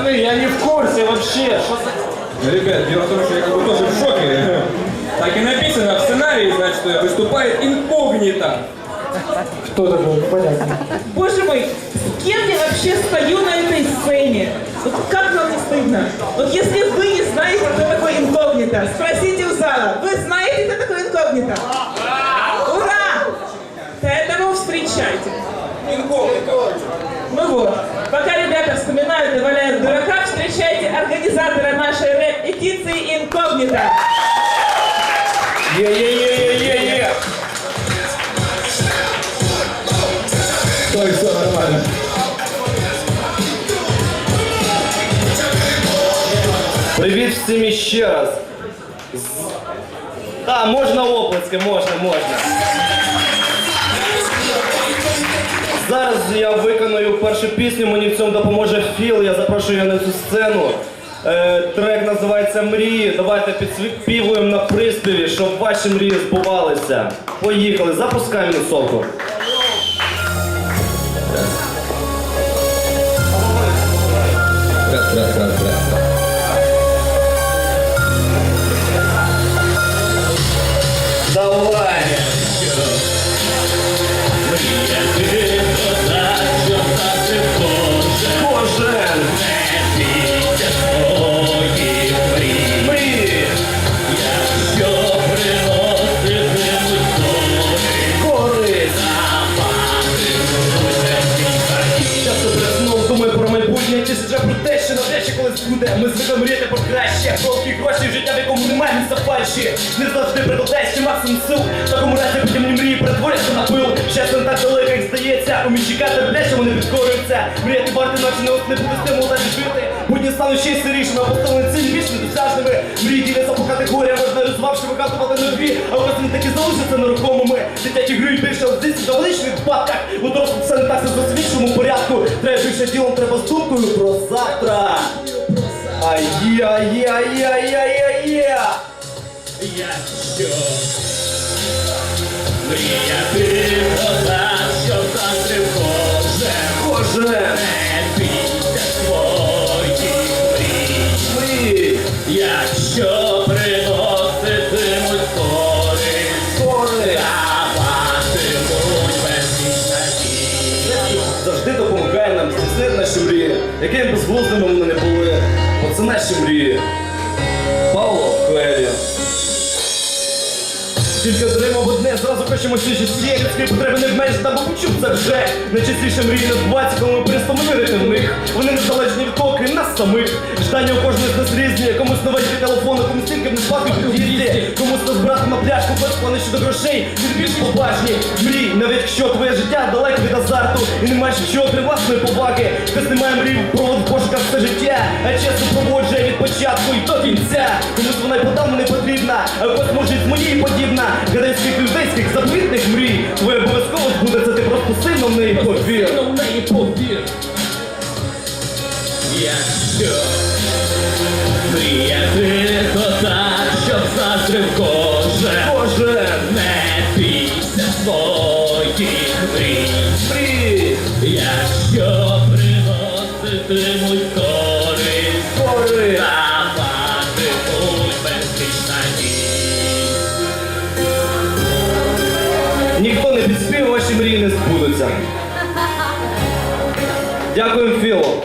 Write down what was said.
Пацаны, я не в курсе вообще. Что за... Ребят, дело в том, что я как бы тоже в шоке. Так и написано в сценарии, значит, выступает инкогнито. Кто такой? Непонятно. Боже мой, с кем я вообще стою на этой сцене? Вот как вам не стыдно? Вот если вы не знаете, кто такой инкогнито, спросите у зала. Вы знаете, кто такой инкогнито? Ура! Поэтому встречайте. Инкогнито. Ну вот, пока ребята вспоминают и валяют организатора нашей рэп-петиции инкогнито. Е-е-е-е-е-е. Стой, все нормально. Привіт всім іще раз. Так, можна оплески, можна, можна. Зараз я виконую першу пісню, мені в цьому допоможе Філ, я запрошую його на цю сцену. Е, трек називається Мрії. Давайте підспівуємо на приспіві, щоб ваші мрії збувалися. Поїхали, запускаємо раз. Давай! Майбутнє, чи ще про те, що навряд колись буде. Ми звикли мріяти про краще, Кровкі гроші, життя, в якому немає місця фальші. Не завжди прикладаєш максимум сил. В такому разі потім мрії перетворяться на пил. Щастя не так далеко, як здається. Умій чекати те, що вони підкорюються. Мріяти варто, наче не не буде стимулу далі жити. Будні стануть ще й сирішими, поставлені ціль більш недосяжними. Мрії діляться по категоріям, можна розвивавши викатувати нові, а власне таки залишаться нерухомими. Дитячі гри більше в дитинстві та величних випадках. У дорослому все не так все в Треба ділом, треба з думкою про завтра. Ай-я-я-я-я-я-я! Я. Якщо мріяти якими безглуздими вони не були. Бо це наші мрії. Павло Коельо. Тільки отримав одне, зразу хочемо ще ще людської потреби не вменшити, там почув це вже. Найчастіше мрії на 20, коли ми перестаємо вірити в них. Вони не залежні від того, самих. Ждання у кожного з нас різні, комусь новенький телефон, комусь тільки не спати в під'їзді, комусь назбирати на пляшку, без плани щодо грошей, від більш поважні. Мрій, навіть якщо твоє життя далеко від азарту, і не маєш що власної поваги. Хтось не має мрій, провод в пошуках все життя, а чесно проводжує від початку і до кінця. Комусь вона й подавно не потрібна, а хтось може з моєї подібна. Гадайських людейських заповітних мрій. Твоє обов'язково збудеться, ти просто сильно в неї повір. в неї повір. Якщо мріяти, то так, щоб завтра кожен Боже, не бійся своїх мрій. мрій, Якщо приноситимуть користь, гори. даватимуть безліч надій. Ніхто не підспів, ваші мрії не збудуться. Дякуємо, Філо.